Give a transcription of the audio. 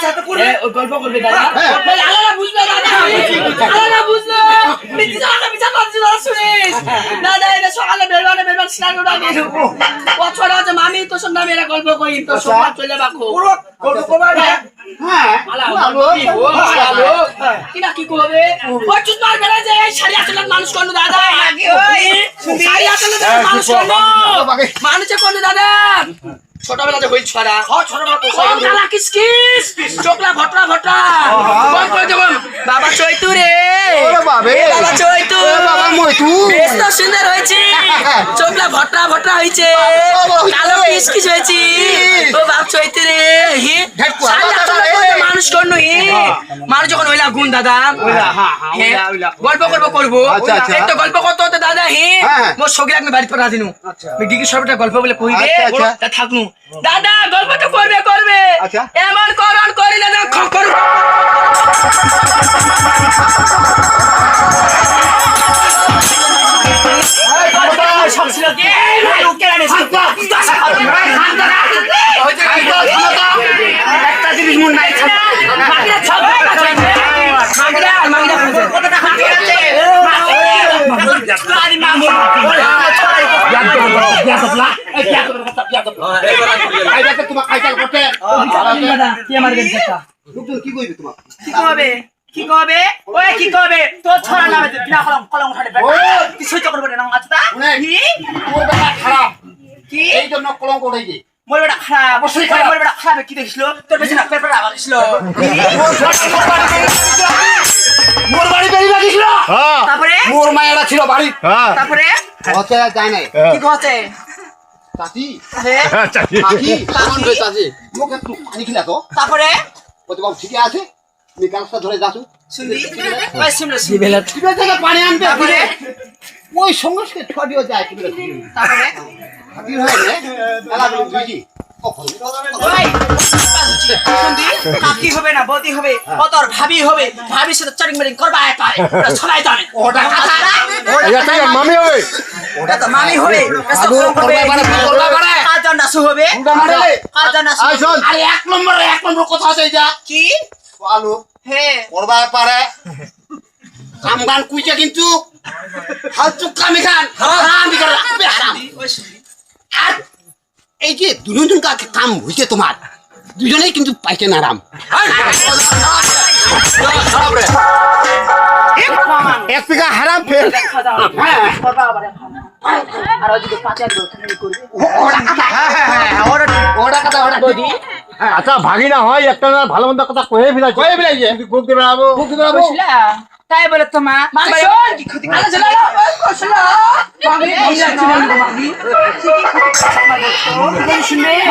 আচ্ছা তো করবে। এ, ওই গল্প করবে দাদা। হ্যাঁ। বলে আলাদা বুঝবে দাদা। আলাদা বুঝলো মিথ্যে জায়গা বিচার করছি দাদা শুনিস? দাদা এটা সকালে বেরবানে বেরবান স্নান করে গেল বছর আছে মামি তোর সঙ্গে আমি এরা গল্প করি তোর সঙ্গে চলে বাকো গল্প করবার হ্যাঁ আলা ভালো। কি কি করবে? ওই চুত মার বেলা যে এই শাড়ি আসলে মানুষ করল দাদা। মানুষ করল মানুষে করল দাদা। ছোটবেলাতে হইল ছড়া। ছোটবেলা কিস কিস চোখলা ভটরা ভটরা বাবা চৈতু রে। ওরে বাবে। বাবা চৈতু। বাবা মইতু বেশ তো সুন্দর হয়েছে। চোখলা ভটরা ভটরা হয়েছে। কালো কিস কিস হয়েছে। ও বাপ চৈতু রে। হি। মানুষ করল হি মানুষ যখন হইলা গুণ দাদা ওইলা, হ্যাঁ, হ্যাঁ, ওইলা, ওইলা। গল্প করব করব আচ্ছা, আচ্ছা। একটা গল্প করতে হতে দাদা হি হ্যাঁ। মোর সগির আমি বাড়িতে পাঠা দিনু ডিগ্রি সবটা গল্প বলে আচ্ছা। তা থাকনু দাদা গল্প তো করবে করবে আচ্ছা। এমন করণ করি কি কি কইবে তোমাক কি কবে কি কবে ওই কি কবে তোর ছড়া নামে বিনা কলম কলম উঠালে ও! তুই সহ্য করবে না আচ্ছা তা কি তোর বেটা খারাপ কি এই জন্য কলঙ্ক উঠাইছে মোর বেটা খারাপ অবশ্যই খারাপ। মোর বেটা খারাপ কি দেখিছিল তোর পেছনে না পেপার আবার মোর বাড়ি বেরি লাগিছিল তারপরে মোর মায়েরা ছিল বাড়ি। তারপরে? হতে যায় নাই কি কহছে চাচি। হে? কাকি কেমন রে চাচি মোক একটু পানি খিলা তো। তারপরে? বলতে বাবু ঠিকই আছে। তুমি গাছটা ধরে যাচ্ছ। শুনবি? ওই শুনলো শুনবি টিপে থেকে পানি আনবে? তারপরে? ওই সঙ্গে ছড়িয়ে যায়। তারপরে? হয় বুঝি কাকি হবে না বৌদি হবে ও ভাবি হবে ভাবির সাথে চরিং মেরিং করবা পারে ছড়াই জানে ওটা মামি হবে ওটা তো মামি হবে আলু করবে পারে করবে পারে। কাজ নাসু হবে? উল্টা নাসু আরে এক নম্বর এক নম্বর কথা আছে যা। কি? আলু। হে করবা পারে। কাম গান কিন্তু। খান হারাম। হারাম এই যে দুজন কাকে কাম হইছে তোমার। দুজনেই কিন্তু এক হারাম ওটা বৌদি আচ্ছা ভাগি না হয় একটা না ভালো মন্দ কথা কয়ে ফেলাইছে কয়ে না না, বুক। বুঝলা? তাই বলে তোমা কি ক্ষতি আরে চলা মামি মামি শুনে